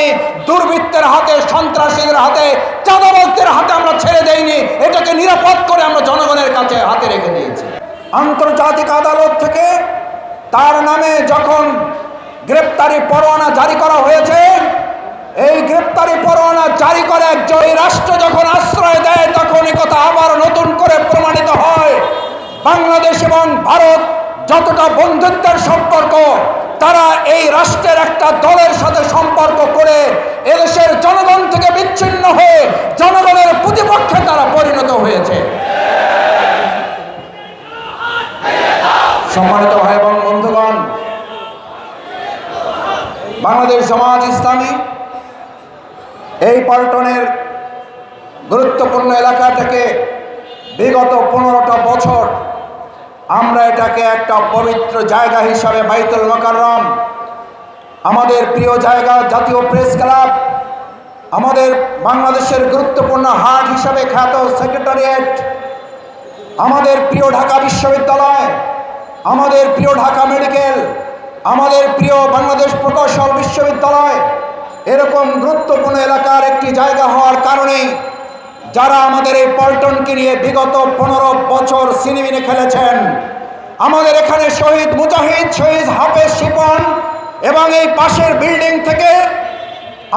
ইসলামী দুর্বৃত্তের হাতে, সন্ত্রাসীদের হাতে, চাঁদাবাজদের হাতে আমরা ছেড়ে দেইনি, এটাকে নিরাপদ করে আমরা জনগণের কাছে হাতে রেখে দিয়েছি। আন্তর্জাতিক আদালত থেকে তার নামে যখন গ্রেপ্তারি পরোয়ানা জারি করা হয়েছে, এই গ্রেপ্তারি পরোয়ানা জারি করে একজন রাষ্ট্র যখন আশ্রয় দেয়, তখন কথা আবার নতুন করে প্রমাণিত হয়। বাংলাদেশ এবং ভারত যতটা বন্ধুত্বের সম্পর্ক, তারা এই রাষ্ট্রের একটা দলের সাথে সম্পর্ক করে এদেশের জনগণ থেকে বিচ্ছিন্ন হয়ে জনগণের প্রতিপক্ষে তারা পরিণত হয়েছে সম্মানিত ভাই এবং বন্ধুগণ, বাংলাদেশ সমাজ ইসলামী এই পল্টনের গুরুত্বপূর্ণ এলাকা থেকে বিগত পনেরোটা বছর আমরা এটাকে একটা পবিত্র জায়গা হিসাবে বাইতুল মকাররম, আমাদের প্রিয় জায়গা জাতীয় প্রেস ক্লাব, আমাদের বাংলাদেশের গুরুত্বপূর্ণ হাট হিসাবে খ্যাত সেক্রেটারিয়েট, আমাদের প্রিয় ঢাকা বিশ্ববিদ্যালয় আমাদের প্রিয় ঢাকা মেডিকেল, আমাদের প্রিয় বাংলাদেশ প্রকৌশল বিশ্ববিদ্যালয়, এরকম গুরুত্বপূর্ণ এলাকার একটি জায়গা হওয়ার কারণেই যারা আমাদের এই পল্টনকে নিয়ে বিগত পনেরো বছর সিনেমিনে খেলেছেন, আমাদের এখানে শহীদ মুজাহিদ, শহীদ হাফেজ শিপন এবং এই পাশের বিল্ডিং থেকে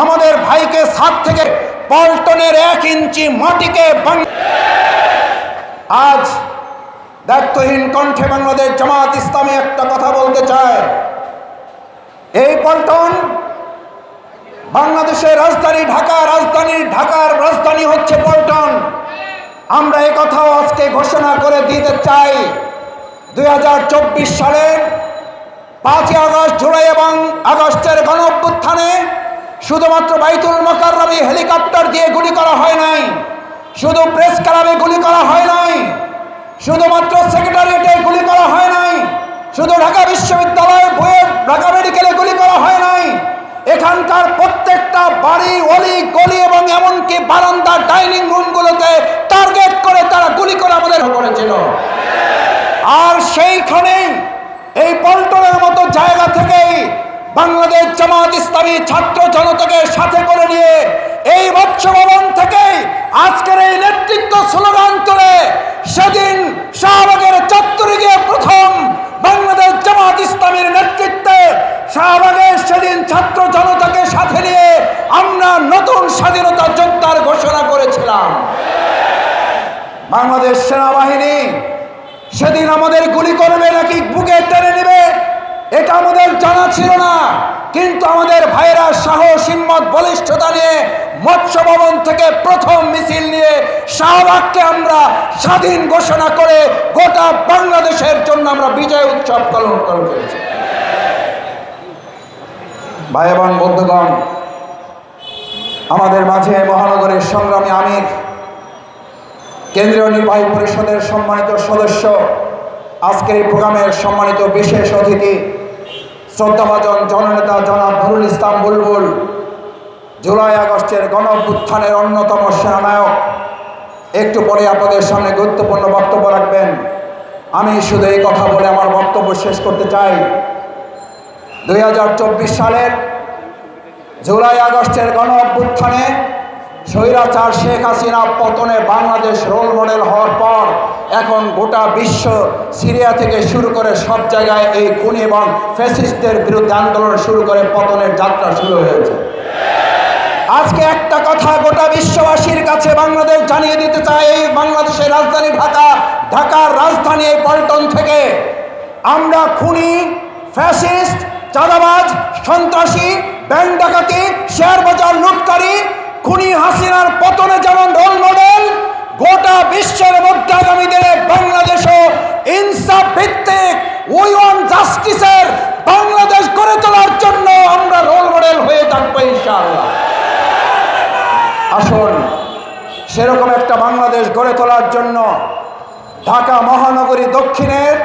আমাদের ভাইকে সাত থেকে পল্টনের এক ইঞ্চি মাটিকে আজ দায়িত্বহীন কণ্ঠে বাংলাদেশ জামাত ইসলামী একটা কথা বলতে চায়। এই পল্টন বাংলাদেশের রাজধানী ঢাকা, রাজধানী ঢাকার রাজধানী হচ্ছে পল্টন। আমরা কথাও আজকে ঘোষণা করে দিতে চাই। দুই হাজার চব্বিশ সালের পাঁচই আগস্ট জুলাই এবং আগস্টের গণ অভ্যুত্থানে শুধুমাত্র বাইতুল মোকাররমে হেলিকপ্টার দিয়ে গুলি করা হয় নাই, শুধু প্রেস ক্লাবে গুলি করা হয় নাই শুধুমাত্র সেক্রেটারিয়েটে গুলি করা হয় নাই। শুধু ঢাকা বিশ্ববিদ্যালয় বইয়ের ঢাকা মেডিকেলে গুলি করা হয় নাই। এখানকার প্রত্যেকটা বাড়ি, অলি, গলি এবং এমনকি বারান্দা ডাইনিং রুমগুলোতে টার্গেট করে তারা গুলি করে আমাদের করেছিল। আর সেইখানেই এই পল্টনের মতো জায়গা থেকেই বাংলাদেশ জামাত ইসলামী ছাত্র জনতাকে সাথে করে নিয়ে এই মৎস্য ভবন থেকে আজকের এই নেতৃত্ব স্লোগান তুলে, সেদিন শাহবাগের চত্বরে গিয়ে প্রথম বাংলাদেশ জামাত ইসলামীর নেতৃত্বে শাহবাগের সেদিন ছাত্র জনতাকে সাথে নিয়ে আমরা নতুন স্বাধীনতা যোদ্ধার ঘোষণা করেছিলাম। বাংলাদেশ সেনাবাহিনী সেদিন আমাদের গুলি করবে নাকি বুকে টেনে নেবে, এটা আমাদের জানা ছিল না। কিন্তু আমাদের ভাইরা সাহস, হিম্মত, বলিষ্ঠতা নিয়ে মৎস্য ভবন থেকে প্রথম মিছিল নিয়ে শাহবাগকে আমরা স্বাধীন ঘোষণা করে গোটা বাংলাদেশের জন্য আমরা বিজয় উৎসব পালন করেছি। ভাই এবং আমাদের মাঝে মহানগরের সংগ্রামী আমির, কেন্দ্রীয় নির্বাহী পরিষদের সম্মানিত সদস্য, আজকের এই প্রোগ্রামের সম্মানিত বিশেষ অতিথি, শ্রদ্ধাভাজন জননেতা জনাব নুরুল ইসলাম বুলবুল, জুলাই আগস্টের গণ অন্যতম সেনানায়ক। একটু পরে আপনাদের সামনে গুরুত্বপূর্ণ বক্তব্য রাখবেন। আমি শুধু এই কথা বলে আমার বক্তব্য শেষ করতে চাই। দুই হাজার চব্বিশ সালের জুলাই আগস্টের গণ অভ্যুত্থানে স্বৈরাচার শেখ হাসিনা পতনে বাংলাদেশ রোল মডেল হওয়ার পর এখন গোটা বিশ্ব সিরিয়া থেকে শুরু করে সব জায়গায় এই খুনি এবং ফ্যাসিস্টদের বিরুদ্ধে আন্দোলন শুরু করে পতনের যাত্রা শুরু হয়েছে। আজকে একটা কথা গোটা বিশ্ববাসীর কাছে বাংলাদেশ জানিয়ে দিতে চায় এই বাংলাদেশের রাজধানী ঢাকা, ঢাকার রাজধানী এই পল্টন থেকে। আমরা খুনি, ফ্যাসিস্ট চাঁদাবাজ, সন্ত্রাসী, ব্যাংক ডাকাতি, শেয়ার বাজার লুটকারী, খুনি হাসিনার পতনে যেমন রোল মডেল, গোটা বিশ্বের মধ্যে আগামী দিনে বাংলাদেশও ইনসাফ ভিত্তিক উই ওয়ান জাস্টিসের বাংলাদেশ গড়ে তোলার জন্য আমরা রোল মডেল হয়ে থাকব ইনশাআল্লাহ। আসুন, সেরকম একটা বাংলাদেশ গড়ে তোলার জন্য ঢাকা মহানগরী দক্ষিণের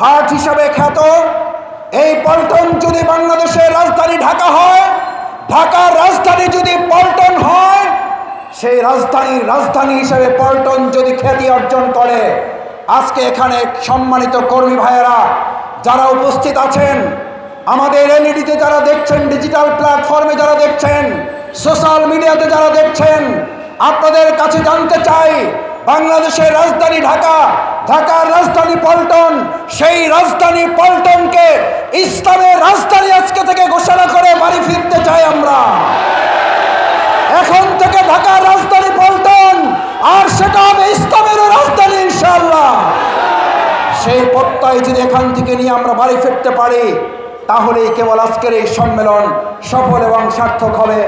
হাট হিসাবে খ্যাত এই পল্টন যদি বাংলাদেশের রাজধানী ঢাকা হয়, ঢাকার রাজধানী যদি পল্টন হয়, সেই রাজধানীর রাজধানী হিসেবে পল্টন যদি খ্যাতি অর্জন করে, আজকে এখানে সম্মানিত কর্মী ভাইয়েরা, যারা উপস্থিত আছেন, আমাদের এলইডিতে যারা দেখছেন, ডিজিটাল প্ল্যাটফর্মে যারা দেখছেন, সোশ্যাল মিডিয়াতে যারা দেখছেন, আপনাদের কাছে জানতে চাই, বাংলাদেশের রাজধানী ঢাকা, ঢাকার রাজধানী পল্টন, সেই রাজধানী পল্টনকে ইসলামের রাজধানী আজকে থেকে ঘোষণা করে বাড়ি ফিরতে চাই আমরা। এখন থেকে ঢাকার রাজধানী পল্টন, আর সেটা হবে ইসলামের রাজধানী ইনশাল্লাহ সেই প্রত্যয় যদি এখান থেকে নিয়ে আমরা বাড়ি ফিরতে পারি, তাহলেই কেবল আজকের এই সম্মেলন সফল এবং সার্থক হবে।